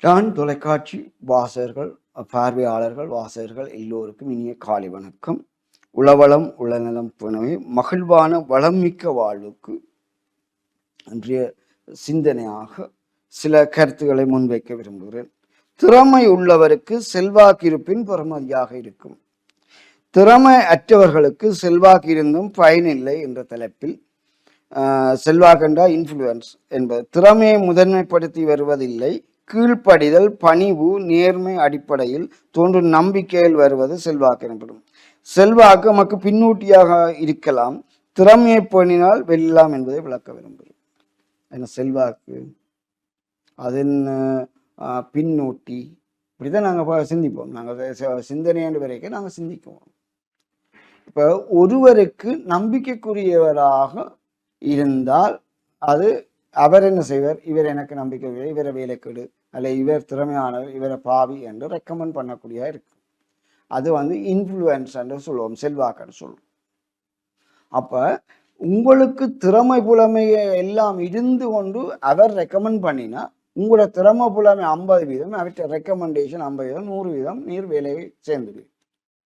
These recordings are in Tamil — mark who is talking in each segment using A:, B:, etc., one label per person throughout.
A: நான் தொலைக்காட்சி வாசகர்கள் பார்வையாளர்கள் வாசகர்கள் எல்லோருக்கும் இனிய காலை வணக்கம். உளவளம் உளநலம் புனவை மகிழ்வான வளமிக்க வாழ்வுக்கு இன்றைய சிந்தனையாக சில கருத்துக்களை முன்வைக்க விரும்புகிறேன். திறமை உள்ளவருக்கு செல்வாக்கு இருப்பின் பெறுமதியாக இருக்கும். திறமை அற்றவர்களுக்கு செல்வாக்கு இருந்தும் பயன் இல்லை என்ற தலைப்பில் ஆஹ், செல்வாக்கென்றா இன்ஃப்ளூயன்ஸ் என்பது. திறமையை முதன்மைப்படுத்தி வருவதில்லை. கீழ்ப்படிதல் பணிவு நேர்மை அடிப்படையில் தோன்றும் நம்பிக்கையில் வருவது செல்வாக்கு எனப்படும். செல்வாக்கு நமக்கு பின்னூட்டியாக இருக்கலாம். திறமையை பண்ணினால் வெல்லலாம் என்பதை விளக்க விரும்புகிறேன். என்ன செல்வாக்கு? அது என்ன ஆஹ், பின்னூட்டி இப்படிதான் நாங்கள் சிந்திப்போம். நாங்கள் சிந்தனையாண்டு வரைக்கும் நாங்கள் சிந்திக்குவோம். இப்போ ஒருவருக்கு நம்பிக்கைக்குரியவராக இருந்தால் அது அவர் என்ன செய்வார்? இவர் எனக்கு நம்பிக்கை இவரை வேலைக்கெடு அல்ல இவர் திறமையானவர் இவரை பாவி என்று ரெக்கமெண்ட் பண்ணக்கூடிய இருக்கும். அது வந்து இன்ஃப்ளூயன்ஸ் என்று சொல்லுவோம் செல்வாக்குன்னு சொல்லுவோம். அப்ப உங்களுக்கு திறமை புலமையை எல்லாம் இருந்து கொண்டு அவர் ரெக்கமெண்ட் பண்ணினா உங்களோட திறமை புலமை ஐம்பது வீதம் அவற்றை ரெக்கமெண்டேஷன் ஐம்பது வீதம் நூறு வீதம் நீர் வேலையை சேர்ந்துடுவீங்க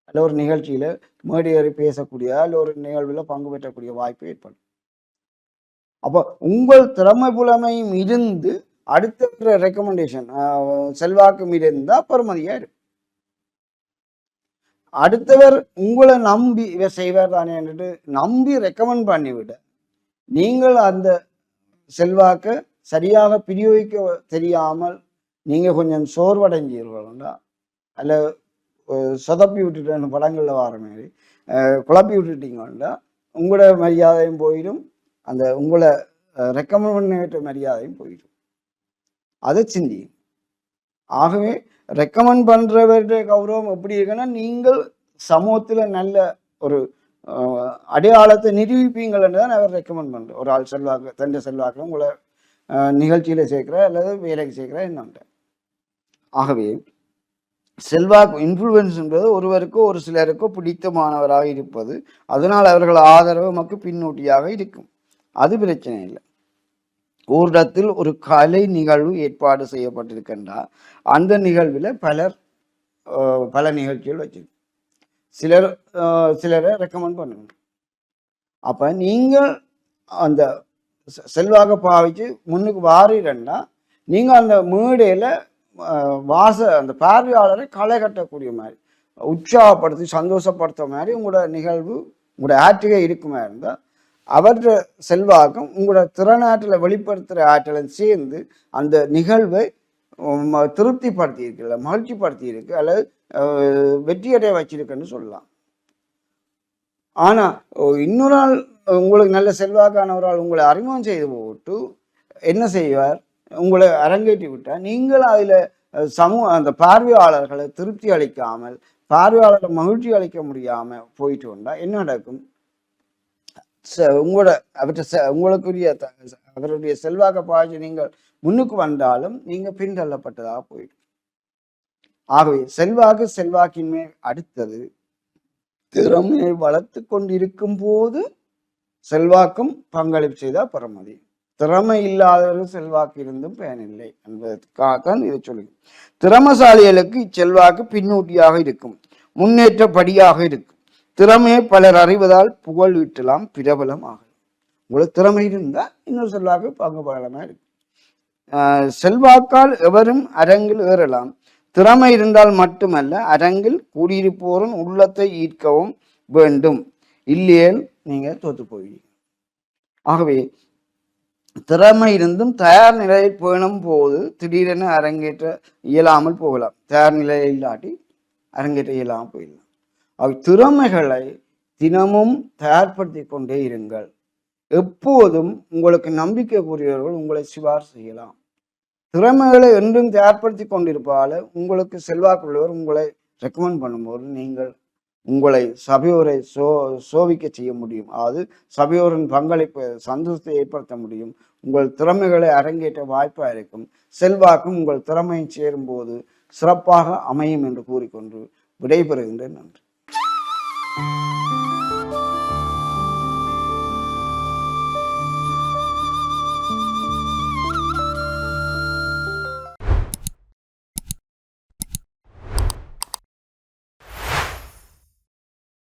A: அல்ல ஒரு நிகழ்ச்சியில மேடையேறி பேசக்கூடிய அல்ல ஒரு நிகழ்வில் பங்கு பெற்றக்கூடிய வாய்ப்பு ஏற்படும். அப்போ உங்கள் திறமை புலமையும் இருந்து அடுத்த ரெக்கமெண்டேஷன் செல்வாக்கும் இருந்தா பெருமதியாக இருக்கும் அடுத்தவர் உங்களை நம்பி இவர் செய்வார் தானே நம்பி ரெக்கமெண்ட் பண்ணிவிட நீங்கள் அந்த செல்வாக்க சரியாக பிரியோகிக்க தெரியாமல் நீங்க கொஞ்சம் சோர்வடைஞ்சீர்களா அல்ல சொதப்பி விட்டுட்டு படங்களில் வர மாதிரி. குழப்பி விட்டுட்டீங்கன்னா உங்களோட மரியாதையும் போயிடும். அந்த உங்களை ரெக்கமெண்ட் பண்ணிட்ட மரியாதையும் போயிடும். அதை சிந்தியும் ஆகவே ரெக்கமெண்ட் பண்ணுறவருடைய கௌரவம் எப்படி இருக்குன்னா நீங்கள் சமூகத்தில் நல்ல ஒரு அடையாளத்தை நிரூபிப்பீங்கள் தான் அவர் ரெக்கமெண்ட் பண்ணுற ஒரு ஆள் செல்வாக்கு தண்ட செல்வாக்கு உங்களை நிகழ்ச்சியில் சேர்க்குற அல்லது வேலைக்கு சேர்க்குற என்னன்ட்டு ஆகவே செல்வாக்கு இன்ஃப்ளூயன்ஸ் என்பது ஒருவருக்கோ ஒரு சிலருக்கோ பிடித்தமானவராக இருப்பது அதனால் அவர்கள் ஆதரவு நமக்கு பின்னூட்டியாக இருக்கும். அது பிரச்சனை இல்லை. ஓரிடத்தில் ஒரு கலை நிகழ்வு ஏற்பாடு செய்யப்பட்டிருக்கின்றார் அந்த நிகழ்வில் பலர் பல நிகழ்ச்சிகள் வச்சிருக்கு சிலர் சிலரை ரெக்கமெண்ட் பண்ணுங்க அப்போ நீங்கள் அந்த செ- பாவிச்சு முன்னுக்கு வாரிடன்னா நீங்கள் அந்த மேடையில் வாச அந்த பார்வையாளரை களை கட்டக்கூடிய மாதிரி உற்சாகப்படுத்தி சந்தோஷப்படுத்த மாதிரி உங்களோட நிகழ்வு உங்களோட ஆற்றுகை இருக்குமா இருந்தால் அவற்ற செல்வாக்கும் உங்களோட திறனாற்றலை வெளிப்படுத்துகிற ஆற்றலும் சேர்ந்து அந்த நிகழ்வை உம், திருப்திப்படுத்தி இருக்குல்ல மகிழ்ச்சிப்படுத்தி இருக்கு அல்லது வெற்றியடைய வச்சிருக்குன்னு சொல்லலாம். ஆனால் இன்னொரு ஆள் உங்களுக்கு நல்ல செல்வாக்கான ஒரு ஆள் உங்களை அறிமுகம் செய்து போட்டு என்ன செய்வார்? உங்களை அரங்கேற்றி விட்டால் நீங்கள் அதில் சமூக அந்த பார்வையாளர்களை திருப்தி அளிக்காமல் பார்வையாளர்களை மகிழ்ச்சி அளிக்க முடியாமல் போயிட்டு வந்தால் என்ன நடக்கும்? உங்களோட அவற்றை உங்களுக்குரிய த- அவருடைய செல்வாக்க பாய்ச்சி நீங்கள் முன்னுக்கு வந்தாலும் நீங்கள் பின்தள்ளப்பட்டதாக போயிடும். ஆகவே செல்வாக்கு செல்வாக்கின்மை அடுத்தது திறமையை வளர்த்து கொண்டிருக்கும் போது செல்வாக்கும் பங்களிப்பு செய்தால் பெறமதி திறமை இல்லாதவர்கள் செல்வாக்கு இருந்தும் பயனில்லை என்பதற்காகத்தான் இதை சொல்லி திறமசாலிகளுக்கு இச்செல்வாக்கு பின்னூட்டியாக இருக்கும் முன்னேற்றப்படியாக இருக்கும். திறமையை பலர் அறிவதால் புகழ் ஈட்டலாம் பிரபலம் ஆகும் உங்களுக்கு திறமை இருந்தால் இன்னொரு செல்வாக்கு பங்குபலமாக இருக்கும். ஆஹ் செல்வாக்கால் எவரும் அரங்கில் ஏறலாம். திறமை இருந்தால் மட்டுமல்ல அரங்கில் கூடியிருப்போரின் உள்ளத்தை ஈர்க்கவும் வேண்டும். இல்லையேல் நீங்கள் தோத்து போவீங்க ஆகவே திறமை இருந்தும் தயார் நிலையில் பேணும் போது திடீரென அரங்கேற்ற இயலாமல் போகலாம். தயார் நிலையில் இல்லாட்டி அரங்கேற்ற இயலாமல் போயிடலாம். அவை திறமைகளை தினமும் தயார்படுத்தி கொண்டே இருங்கள். எப்போதும் உங்களுக்கு நம்பிக்கைக்குரியவர்கள் உங்களை சிபார் செய்யலாம். திறமைகளை என்றும் தயார்படுத்தி கொண்டிருப்பால உங்களுக்கு செல்வாக்குள்ளவர் உங்களை ரெக்கமெண்ட் பண்ணும்போது நீங்கள் உங்களை சபையோரை சோ சோவிக்க செய்ய முடியும். அதாவது சபையோரின் பங்களிப்பு சந்தோஷத்தை ஏற்படுத்த முடியும். உங்கள் திறமைகளை அரங்கேற்ற வாய்ப்பாக இருக்கும். செல்வாக்கும் உங்கள் திறமையை சேரும்போது சிறப்பாக அமையும் என்று கூறிக்கொண்டு விடைபெறுகின்றேன். நன்றி.